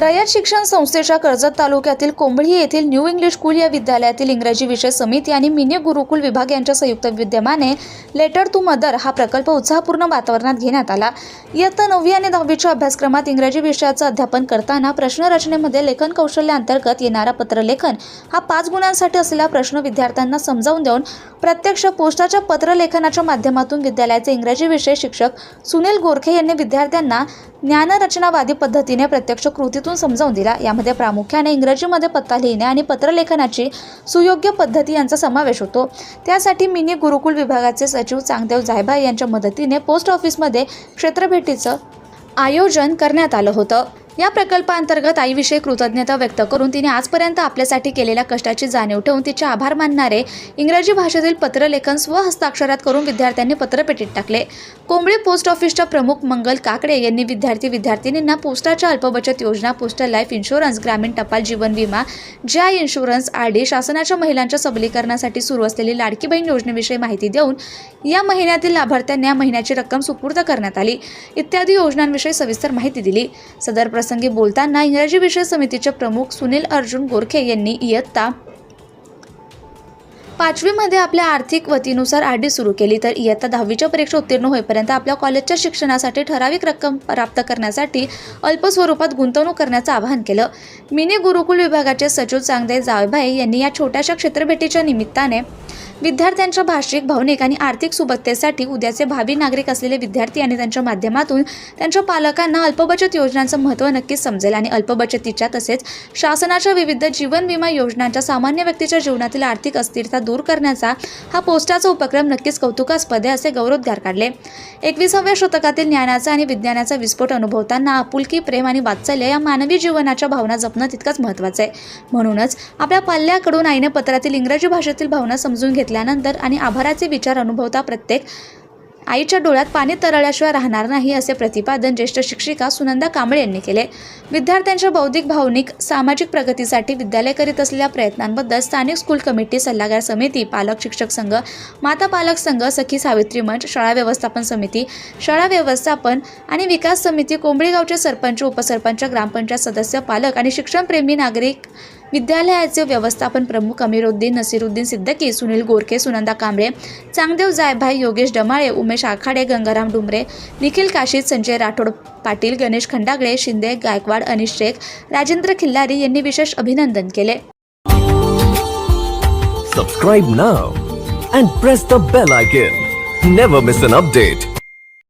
रयत शिक्षण संस्थेच्या कर्जत तालुक्यातील कोंबळी येथील न्यू इंग्लिश स्कूल या विद्यालयातील इंग्रजी विषय समिती आणि मिनी गुरुकुल विभाग यांच्या संयुक्त विद्यमाने लेटर टू मदर हा प्रकल्प उत्साहपूर्ण वातावरणात घेण्यात आला. इयत्ता नववी आणि दहावीच्या अभ्यासक्रमात इंग्रजी विषयाचं अध्यापन करताना प्रश्नरचनेमध्ये लेखन कौशल्याअंतर्गत येणारा पत्रलेखन हा पाच गुणांसाठी असलेला प्रश्न विद्यार्थ्यांना समजावून देऊन प्रत्यक्ष पोस्टाच्या पत्रलेखनाच्या माध्यमातून विद्यालयाचे इंग्रजी विषय शिक्षक सुनील गोरखे यांनी विद्यार्थ्यांना ज्ञानरचनावादी पद्धतीने प्रत्यक्ष कृतीतून समजावून दिला. यामध्ये प्रामुख्याने इंग्रजीमध्ये पत्ता लिहिणे आणि पत्रलेखनाची सुयोग्य पद्धती यांचा समावेश होतो. त्यासाठी मिनी गुरुकुल विभागाचे सचिव चांगदेव जायभाई यांच्या मदतीने पोस्ट ऑफिसमध्ये क्षेत्रभेटीचं आयोजन करण्यात आलं होतं. या प्रकल्पाअंतर्गत आईविषयी कृतज्ञता व्यक्त करून तिने आजपर्यंत आपल्यासाठी केलेल्या कष्टाची जाणीव ठेवून तिचे आभार मानणारे इंग्रजी भाषेतील पत्रलेखन स्वहस्ताक्षरात करून विद्यार्थ्यांनी पत्रपेटीत टाकले. कोंबडी पोस्ट ऑफिसच्या प्रमुख मंगल काकडे यांनी विद्यार्थी विद्यार्थिनींना पोस्टाच्या अल्पबचत योजना पोस्टल लाईफ इन्शुरन्स ग्रामीण टपाल जीवन विमा ज्या इन्शुरन्स आर डी शासनाच्या महिलांच्या सबलीकरणासाठी सुरू असलेली लाडकी बहीण योजनेविषयी माहिती देऊन या महिन्यातील लाभार्थ्यांना या महिन्याची रक्कम सुपूर्द करण्यात आली. इत्यादी योजनांविषयी सविस्तर माहिती दिली. सदर प्रसंगी बोलताना इंग्रजी विषय समितीचे प्रमुख सुनील अर्जुन गोरखे यांनी इयत्ता पाचवीमध्ये आपल्या आर्थिक वतीनुसार आर डी सुरू केली. तर इयत्ता दहावीच्या परीक्षा उत्तीर्ण होईपर्यंत आपल्या कॉलेजच्या शिक्षणासाठी ठराविक रक्कम प्राप्त करण्यासाठी अल्प स्वरूपात गुंतवणूक करण्याचं आवाहन केलं. मिनी गुरुकुल विभागाचे सचिव चांगदे जावभाई यांनी या छोट्याशा क्षेत्रभेटीच्या निमित्ताने विद्यार्थ्यांच्या भाषिक भावनिक आणि आर्थिक सुबत्तेसाठी उद्याचे भावी नागरिक असलेले विद्यार्थी आणि त्यांच्या माध्यमातून त्यांच्या पालकांना अल्पबचत योजनांचं महत्त्व नक्कीच समजेल आणि अल्पबचतीच्या तसेच शासनाच्या विविध जीवन विमा योजनांच्या सामान्य व्यक्तीच्या जीवनातील आर्थिक अस्थिरता दूर करण्याचा हा पोस्टाचा उपक्रम नक्कीच कौतुकास्पद आहे असे गौरवोद्गार काढले. एकविसाव्या शतकातील ज्ञानाचा आणि विज्ञानाचा विस्फोट अनुभवताना आपुलकी प्रेम आणि वात्सल्य या मानवी जीवनाच्या भावना जपणं तितकंच महत्त्वाचं आहे. म्हणूनच आपल्या पाल्याकडून आईने पत्रातील इंग्रजी भाषेतील भावना समजून घेतल्यानंतर आणि आभाराचे विचार अनुभवता प्रत्येक आईच्या डोळ्यात पाणी तरळल्याशिवाय राहणार नाही असे प्रतिपादन ज्येष्ठ शिक्षिका सुनंदा कांबळे यांनी केले. विद्यार्थ्यांच्या बौद्धिक भावनिक सामाजिक प्रगतीसाठी विद्यालय करीत असलेल्या प्रयत्नांबद्दल स्थानिक स्कूल कमिटी सल्लागार समिती पालक शिक्षक संघ माता पालक संघ सखी सावित्री मंच शाळा व्यवस्थापन समिती शाळा व्यवस्थापन आणि विकास समिती कोंबळीगावचे सरपंच उपसरपंच ग्रामपंचायत सदस्य पालक आणि शिक्षणप्रेमी नागरिक विद्यालयाचे व्यवस्थापन प्रमुख अमीरुद्दीन नसीरुद्दीन सिद्दकी सुनील गोरखे सुनंदा कांबळे चांगदेव जायभाई योगेश डमाळे उमेश आखाडे गंगाराम डुमरे निखिल काशीद संजय राठोड पाटील गणेश खंडागळे शिंदे गायकवाड अनिश शेख राजेंद्र खिल्लारी यांनी विशेष अभिनंदन केले. Subscribe now and press the bell icon never miss an update